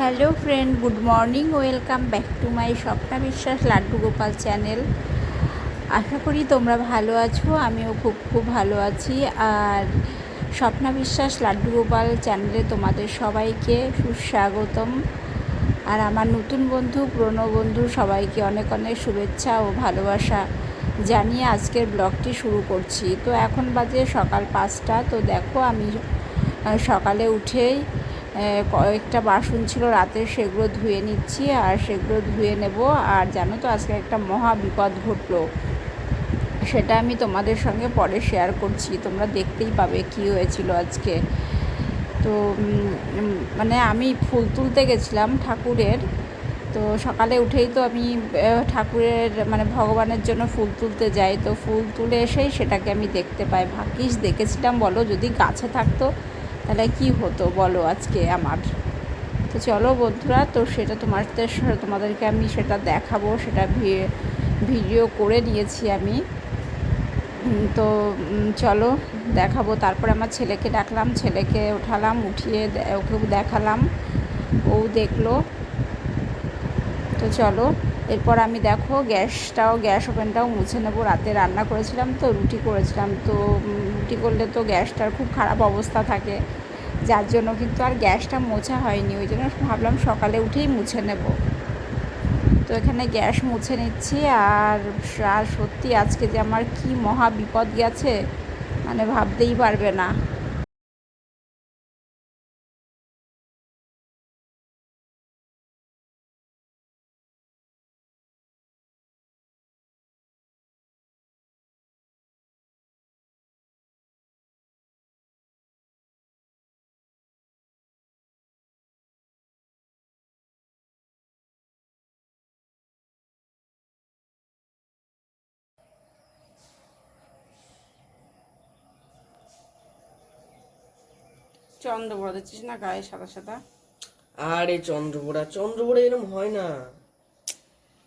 Hello friend, good morning, welcome back to my Swapna Biswas Laddu Gopal channel. আশা করি তোমরা ভালো আছো, আমিও খুব খুব ভালো আছি। আর স্বপ্না বিশ্বাস লাড্ডু গোপাল চ্যানেলে তোমাদের সবাইকে সুস্বাগতম। আর আমার নতুন বন্ধু, পুরনো বন্ধু সবাইকে অনেক অনেক শুভেচ্ছা ও ভালোবাসা জানিয়ে আজকের ব্লগটি শুরু করছি। তো এখন বাজে সকাল পাঁচটা, তো দেখো আমি সকালে উঠেই কয়েকটা বাসন ছিল রাতে, সেগুলো ধুয়ে নিচ্ছি আর সেগুলো ধুয়ে নেব। আর জানো তো, আজকে একটা মহা বিপদ ঘটলো। সেটা আমি তোমাদের সঙ্গে পরে শেয়ার করছি। তোমরা দেখতেই পাবে কি হয়েছিল আজকে। তো মানে আমি ফুল তুলতে গেছিলাম ঠাকুরের। তো সকালে উঠেই তো আমি ঠাকুরের মানে ভগবানের জন্য ফুল তুলতে যাই। তো ফুল তুলে এসেই সেটাকে আমি দেখতে পাই। ভাগ্যিস দেখেছিলাম, বলো, যদি গাছে থাকতো। তাহলে কি হতো বলো আজকে আমার? তো চলো বন্ধুরা, তো সেটা তোমাদের তোমাদেরকে আমি সেটা দেখাবো, সেটা ভিডিও করে নিয়েছি আমি। তো চলো দেখাবো। তারপরে আমার ছেলেকে ডাকলাম, ছেলেকে উঠালাম, উঠিয়ে ওকেও দেখালাম। ও দেখল। তো চলো, এরপর আমি দেখো গ্যাসটাও, গ্যাস ওভেনটাও মুছে নেব। রাতে রান্না করেছিলাম তো, রুটি করেছিলাম। তো রুটি করলে তো গ্যাসটার খুব খারাপ অবস্থা থাকে। যার জন্য কিন্তু আর গ্যাসটা মোছা হয়নি, ওই জন্য ভাবলাম সকালে উঠেই মুছে নেব। তো এখানে গ্যাস মুছে নিচ্ছি আর আর সত্যি আজকে যে আমার কি মহা বিপদ গেছে মানে ভাবতেই পারবে না। চন্দ্র বড় দিচ্ছিস না গায়ে সাদা সাদা? আরে চন্দ্রপোড়া চন্দ্রপোড়া এরকম হয় না।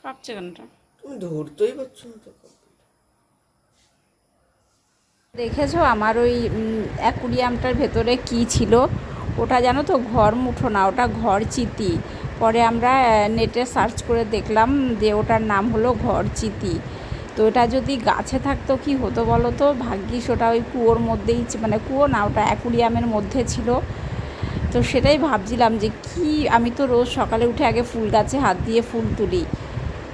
কাঁপছে কেনটা তুমি ধরতেই পারছ না তো। দেখেছ আমার ওই অ্যাকুরিয়ামটার ভেতরে কি ছিল? ওটা জানো তো ঘর মুঠো না ওটা ঘর চিতি। পরে আমরা নেটে সার্চ করে দেখলাম যে ওটার নাম হলো ঘর চিতি। তো ওটা যদি গাছে থাকতো কি হতো বলো তো? ভাগ্যিস ওটা ওই কুয়োর মধ্যেই মানে কুয়ো না, ওটা অ্যাকুরিয়ামের মধ্যে ছিল। তো সেটাই ভাবছিলাম যে কি, আমি তো রোজ সকালে উঠে আগে ফুল গাছে হাত দিয়ে ফুল তুলি।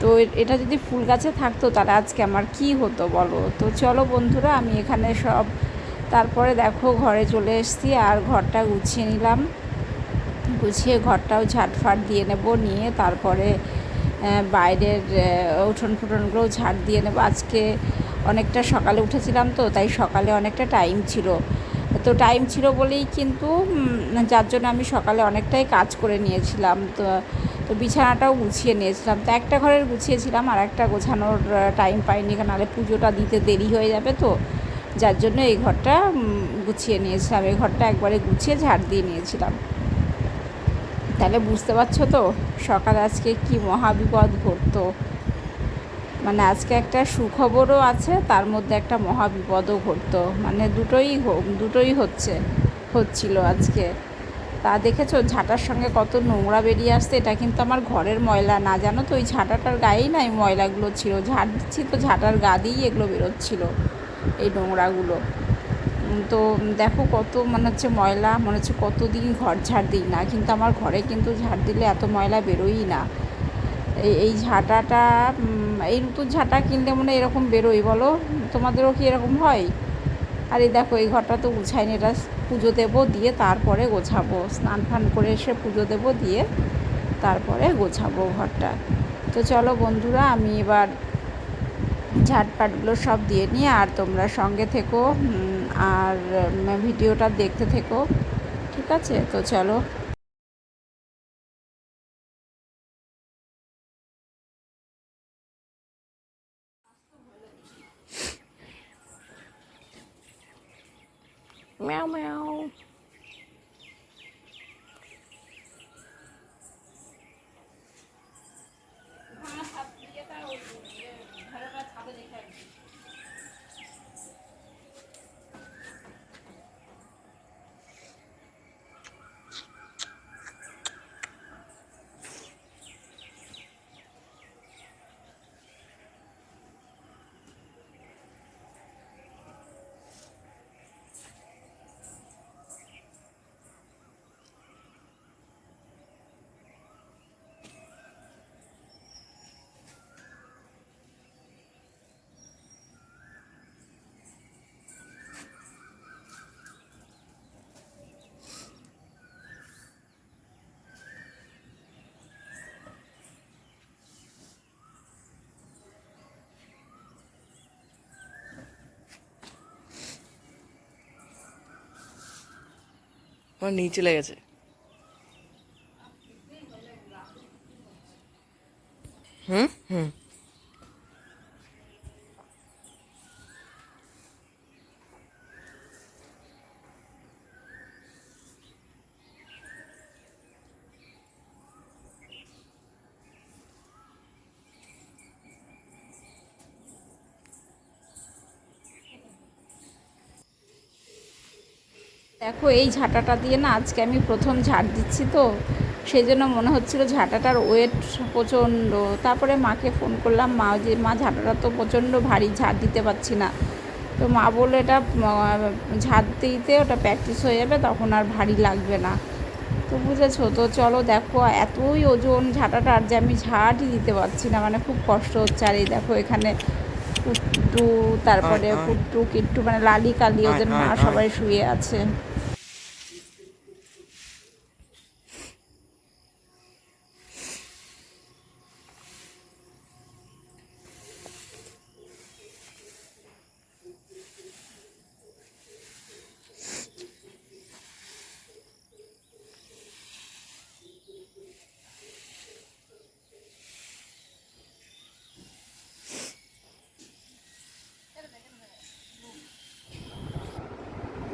তো এটা যদি ফুল গাছে থাকতো তাহলে আজকে আমার কি হতো বলো? তো চলো বন্ধুরা, আমি এখানে সব, তারপরে দেখো ঘরে চলে এসেছি, আর ঘরটা গুছিয়ে নিলাম। গুছিয়ে ঘরটাও ঝাটফাট দিয়ে নেব, নিয়ে তারপরে বাইরের উঠোন ফুটনগুলোও ঝাড় দিয়ে নেব। আজকে অনেকটা সকালে উঠেছিলাম তো, তাই সকালে অনেকটা টাইম ছিল। তো টাইম ছিল বলেই কিন্তু যার জন্য আমি সকালে অনেকটাই কাজ করে নিয়েছিলাম। তো তো বিছানাটাও গুছিয়ে নিয়েছিলাম। তো একটা ঘরের গুছিয়েছিলাম, আর একটা গোছানোর টাইম পাইনি, কারণ নাহলে পুজোটা দিতে দেরি হয়ে যাবে তো। যার জন্য এই ঘরটা গুছিয়ে নিয়েছিলাম। এই ঘরটা একবারে গুছিয়ে ঝাড় দিয়ে নিয়েছিলাম। তাহলে বুঝতে পারছ তো? সকালে আজকে কি মহাবিপদ ঘটতো? মানে আজকে একটা সুখবরও আছে, তার মধ্যে একটা মহাবিপদও ঘটতো। মানে দুটোই দুটোই হচ্ছে, হচ্ছিল আজকে। তা দেখেছ ঝাঁটার সঙ্গে কত নোংরা বেরিয়ে আসছে, এটা কিন্তু আমার ঘরের ময়লা। না জানো তো, ওই ঝাঁটাটার গায়েই না এই ময়লাগুলো ছিল। ঝাঁট দিচ্ছি তো ঝাঁটার গা দিয়েই এগুলো বেরোচ্ছিল, এই নোংরাগুলো। তো দেখো কত মনে হচ্ছে ময়লা, মনে হচ্ছে কতদিন ঘর ঝাড় দিই না। কিন্তু আমার ঘরে কিন্তু ঝাড় দিলে এত ময়লা বেরোই না। এই ঝাঁটাটা এই নতুন ঝাঁটা কিনলে মনে এরকম বেরোই বলো, তোমাদেরও কি এরকম হয়? আর এই দেখো, এই ঘরটা তো গুছাইনি, এটা পুজো দেবো দিয়ে তারপরে গোছাবো। স্নান ফান করে এসে পুজো দেবো দিয়ে তারপরে গোছাবো ঘরটা। তো চলো বন্ধুরা, আমি এবার ঝাটপাটগুলো সব দিয়ে নিয়ে আর তোমরা সঙ্গে থেকো। আর ভিডিওটা দেখতে থেকো ঠিক আছে? তো চলো। আমার নিচে লেগেছে। দেখো এই ঝাঁটাটা দিয়ে না আজকে আমি প্রথম ঝাড় দিচ্ছি তো সেই জন্য মনে হচ্ছিল ঝাঁটাটার ওয়েট প্রচণ্ড। তারপরে মাকে ফোন করলাম মা যে মা ঝাঁটাটা তো প্রচণ্ড ভারী ঝাড় দিতে পারছি না। তো মা বলল এটা ঝাড় দিতে ওটা প্র্যাকটিস হয়ে যাবে তখন আর ভারী লাগবে না। তো বুঝেছ? তো চলো দেখো এতই ওজন ঝাঁটাটার যে আমি ঝাড়ই দিতে পারছি না মানে খুব কষ্ট হচ্ছে। আর এই দেখো এখানে কুট্টু তারপরে। কুট্টু কিট্টু মানে লালি কালি ওদের মা। সবাই শুয়ে আছে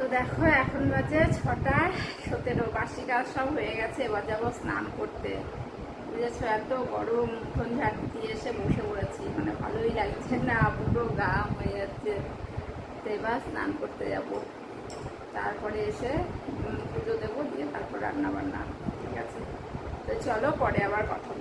তো দেখো, এখন বাজে ছটা। সতেরো বাসি কাজ সব হয়ে গেছে, এবার যাব স্নান করতে। বুঝেছ, এত গরম মুখন ঝাড় দিয়ে এসে বসে পড়েছি। মানে ভালোই লাগছে না, পুরো গা হয়ে যাচ্ছে। এবার স্নান করতে যাব। তারপরে এসে পুজো দেবো, দিয়ে তারপর রান্না বান্না ঠিক আছে? তো চলো, পরে আবার কথা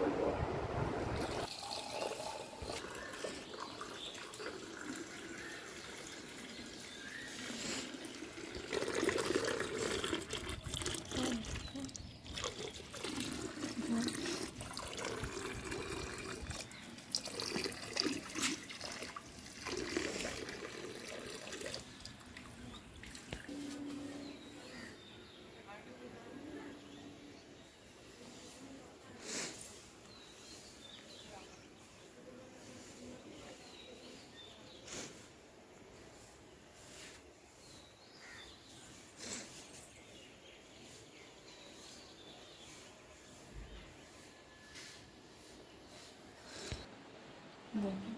বলব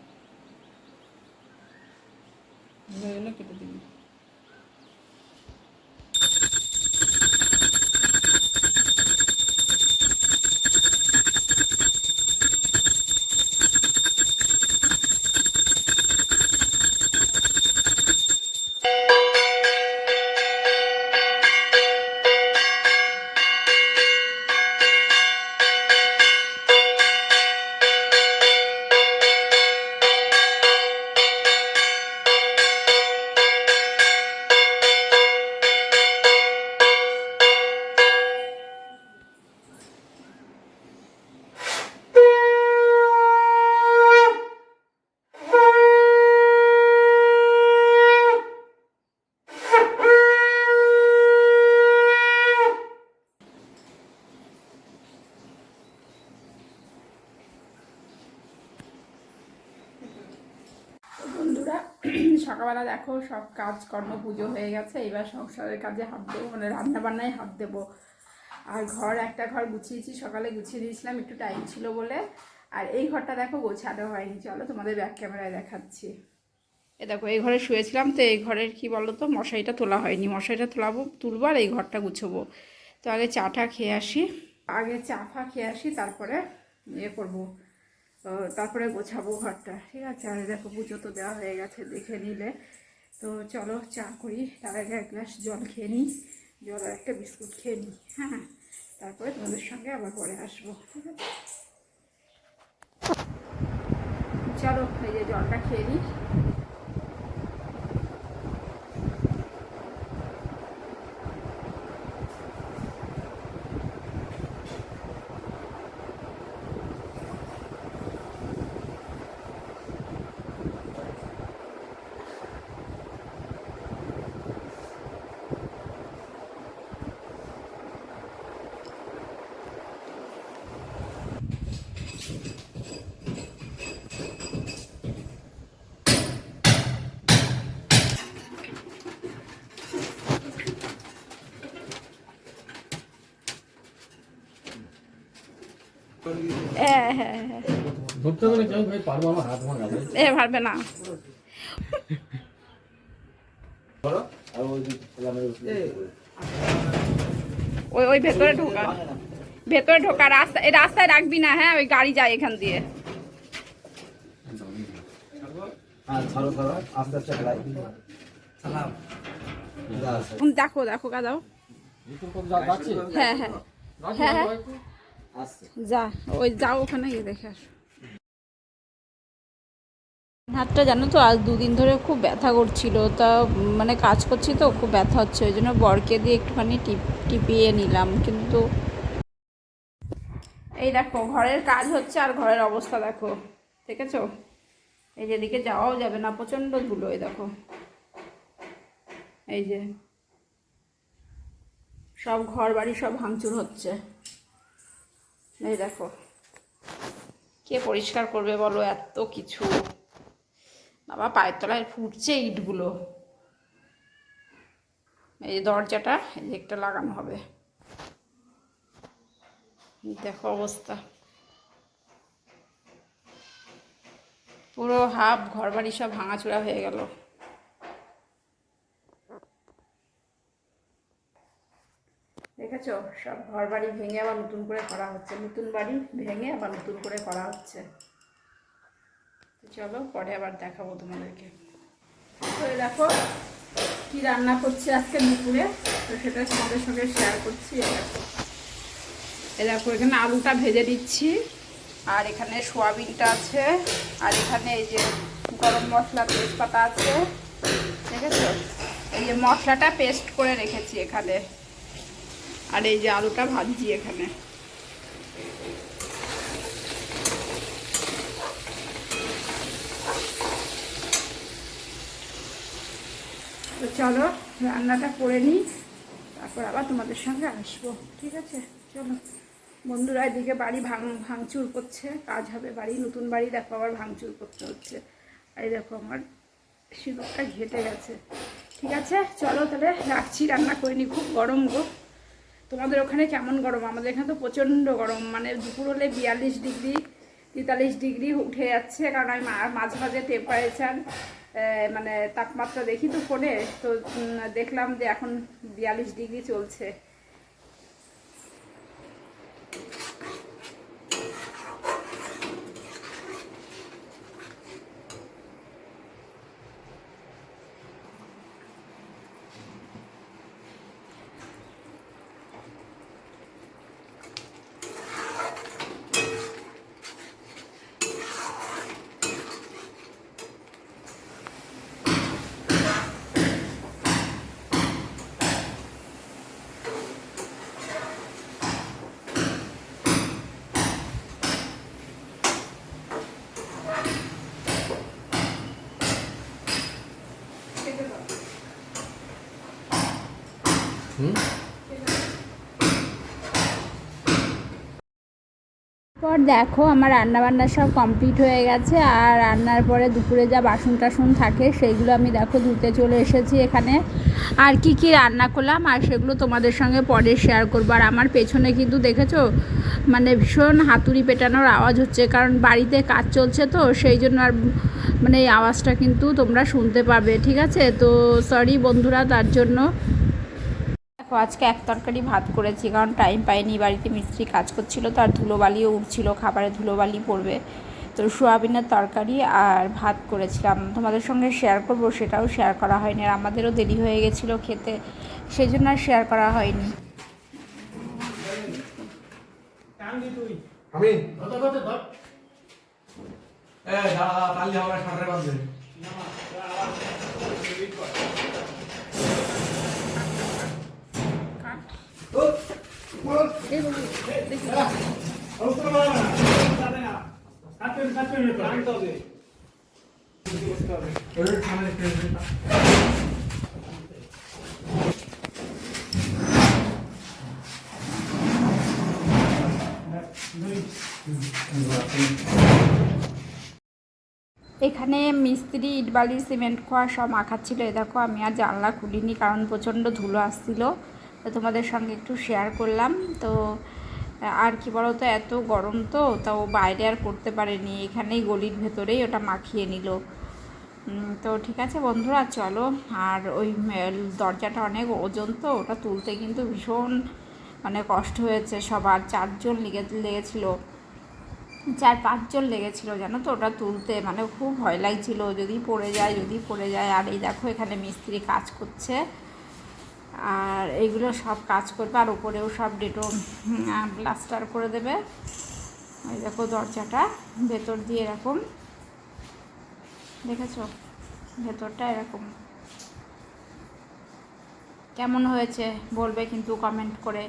সকালবেলা দেখো সব কাজ কর্ম পুজো হয়ে গেছে, এবার সংসারের কাজে হাত দেবো মানে রান্না বান্নায় হাত দেবো। আর ঘর, একটা ঘর গুছিয়েছি, সকালে গুছিয়ে দিয়েছিলাম, একটু টাইম ছিল বলে। আর এই ঘরটা দেখো গোছানো হয়নি, চলো তোমাদের ব্যাক ক্যামেরায় দেখাচ্ছি। এ দেখো, এই ঘরে শুয়েছিলাম, তো এই ঘরের কি বলো তো মশারিটা তোলা হয়নি। মশারিটা তোলাবো, তুলবো আর এই ঘরটা গুছবো। তো আগে চাটা খেয়ে আসি। আগে চা ফা খেয়ে আসি, তারপরে ইয়ে করব। তারপরে গোছাবো ঘরটা, ঠিক আছে? আর দেখো পুজো তো দেওয়া হয়ে গেছে, দেখে নিলে। তো চলো চা করি, তার আগে এক গ্লাস জল খেয়ে নিই, জল আর একটা বিস্কুট খেয়ে নিই হ্যাঁ? তারপরে তোমাদের সঙ্গে আবার পরে আসব, ঠিক আছে? চলো এই যে জলটা খেয়ে নিই। হ্যাঁ হ্যাঁ হ্যাঁ। পারব না। ওই ওই ভেতরে ঢোকা। ভেতরে ঢোকা রাস্তা এই রাস্তায় রাখবি না হ্যাঁ ওই গাড়ি যায় এখান দিয়ে। হ্যাঁ দেখো দেখো যাচ্ছে। হ্যাঁ হ্যাঁ। হ্যাঁ, যা ওই যাও ওখানে গিয়ে দেখে আসো। হাতটা জানো তো আজ দুদিন ধরে খুব ব্যথা করছিল তা মানে কাজ করছি তো খুব ব্যথা হচ্ছে ওই জন্য বরকে দিয়ে একটুখানি টিপ টিপিয়ে নিলাম কিন্তু এই দেখো ঘরের কাজ হচ্ছে আর ঘরের অবস্থা দেখো ঠিক আছে এই যে যেদিকে যাওয়াও যাবে না প্রচণ্ড ধুলো এই দেখো। এই যে সব ঘর বাড়ি সব ভাঙচুর হচ্ছে। এই দেখো। কে পরিষ্কার করবে বলো? এত কিছু। বাবা, পায়ের তলায় ফুটছে ইটগুলো। এই দরজাটা, এই একটা লাগানো হবে। দেখো অবস্থা। পুরো হাফ ঘর বাড়ি সব ভাঙাচোরা হয়ে গেল। দেখেছ? সব ঘর বাড়ি ভেঙে আবার নতুন করে করা হচ্ছে। নতুন বাড়ি ভেঙে আবার নতুন করে করা হচ্ছে। চলো, পরে আবার দেখাবো তোমাদেরকে। তো দেখো, কি রান্না করছি আজকে দুপুরে? তো সেটা তোমাদের সঙ্গে শেয়ার করছি। এই দেখো। এখানে আলুটা ভেজে দিচ্ছি আর এখানে সোয়াবিনটা আছে। আর এখানে এই যে গরম মশলা তেজপাতা আছে। দেখেছ? এই যে মশলাটা পেস্ট করে রেখেছি এখানে। আর এই যে আলুটা ভাজছি এখানে। তো চলো, রান্নাটা করে নিই, তারপর আবার তোমাদের সঙ্গে আসব, ঠিক আছে? চলো। বন্ধুরা, এদিকে বাড়ি ভাঙ, ভাঙচুর করছে, কাজ হবে বাড়ি, নতুন বাড়ি, দেখো আবার ভাঙচুর করতে হচ্ছে। আর দেখো আমার সিঁদুরটা ঘেটে গেছে, ঠিক আছে? চলো তাহলে রাখছি, রান্না করে নি খুব গরম গো। তোমাদের ওখানে কেমন গরম? আমাদের এখানে তো প্রচণ্ড গরম। মানে দুপুর হলে বিয়াল্লিশ ডিগ্রি, তেতাল্লিশ ডিগ্রি উঠে যাচ্ছে। কারণ আমি মাঝে মাঝে টেম্পারেচার মানে তাপমাত্রা দেখি তো ফোনে। তো দেখলাম যে এখন বিয়াল্লিশ ডিগ্রি চলছে। পর দেখো আমার রান্না বান্না সব কমপ্লিট হয়ে গেছে, আর রান্নার পরে দুপুরে যা বাসন টাসন থাকে সেগুলো আমি দেখো ধুতে চলে এসেছি এখানে। আর কি কি রান্না করলাম, আর সেগুলো তোমাদের সঙ্গে পরে শেয়ার করব। আর আমার পেছনে কিন্তু দেখেছ মানে ভীষণ হাতুড়ি পেটানোর আওয়াজ হচ্ছে, কারণ বাড়িতে কাজ চলছে তো, সেই জন্য আর মানে এই আওয়াজটা কিন্তু তোমরা শুনতে পাবে, ঠিক আছে? তো সরি বন্ধুরা, তার জন্য দেখো আজকে এক তরকারি ভাত করেছি কারণ টাইম পাইনি বাড়িতে মিস্ত্রি কাজ করছিল তো আর ধুলোবালিও উঠছিল খাবারে ধুলোবালি পড়বে। তো সোয়াবিনের তরকারি আর ভাত করেছিলাম। তোমাদের সঙ্গে শেয়ার করব সেটাও শেয়ার করা হয়নি আর আমাদেরও দেরি হয়ে গেছিল খেতে সেই জন্য আর শেয়ার করা হয়নি। আমি? এখানে মিস্ত্রি ইট বালি সিমেন্ট খোয়া সব মাখাচ্ছিল এ দেখো, আমি আর জানলা খুলিনি, কারণ প্রচণ্ড ধুলো আসছিল। তো তোমাদের সঙ্গে একটু শেয়ার করলাম। তো আর কি বলো তো এত গরম তো তা ও বাইরে আর করতে পারেনি। এখানেই গলির ভেতরেই ওটা মাখিয়ে নিল। তো ঠিক আছে বন্ধুরা, চলো। আর ওই দরজাটা অনেক ওজন তো, ওটা তুলতে কিন্তু ভীষণ মানে কষ্ট হয়েছে। সবার চারজন লেগে, লেগেছিল। চার, পাঁচজন লেগেছিল, জানো তো, ওটা তুলতে। মানে খুব ভয় লাগছিল। যদি পড়ে যায়, যদি পড়ে যায়। আর এই দেখো, এখানে মিস্ত্রি কাজ করছে। আর এইগুলো সব কাজ করবে, আর উপরেও সব ডেটো প্লাস্টার করে দেবে। ওই দেখো দরজাটা, ভেতর দিয়ে এরকম। দেখেছ? ভেতরটা এরকম। কেমন হয়েছে বলবে কিন্তু কমেন্ট করে।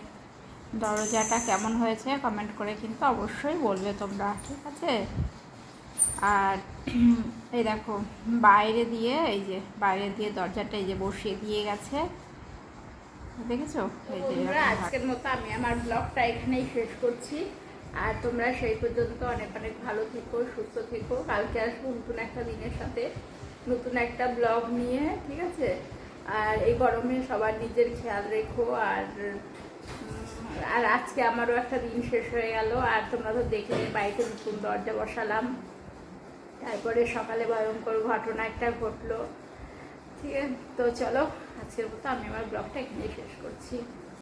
দরজাটা কেমন হয়েছে কমেন্ট করে কিন্তু অবশ্যই বলবে তোমরা, ঠিক আছে? আর এই দেখো, বাইরে দিয়ে, এই যে, বাইরে দিয়ে দরজাটা এই যে বসিয়ে দিয়ে গেছে। দেখেছ? আজকের মতো আমি আমার ব্লগটা এখানেই শেষ করছি। আর তোমরা সেই পর্যন্ত অনেক অনেক ভালো থেকো সুস্থ থেকো। কালকে আসব নতুন একটা দিনের সাথে নতুন একটা ব্লগ নিয়ে ঠিক আছে? আর এই গরমে সবার নিজের খেয়াল রেখো। আর আর আজকে আমারও একটা দিন শেষ হয়ে গেল। আর তোমরা তো দেখলে বাড়িতে নতুন দরজা বসালাম। তারপরে সকালে ভয়ঙ্কর ঘটনা একটা ঘটলো। ঠিক আছে? তো চলো আজকের মতো আমি আমার ব্লগটা এখানেই শেষ করছি।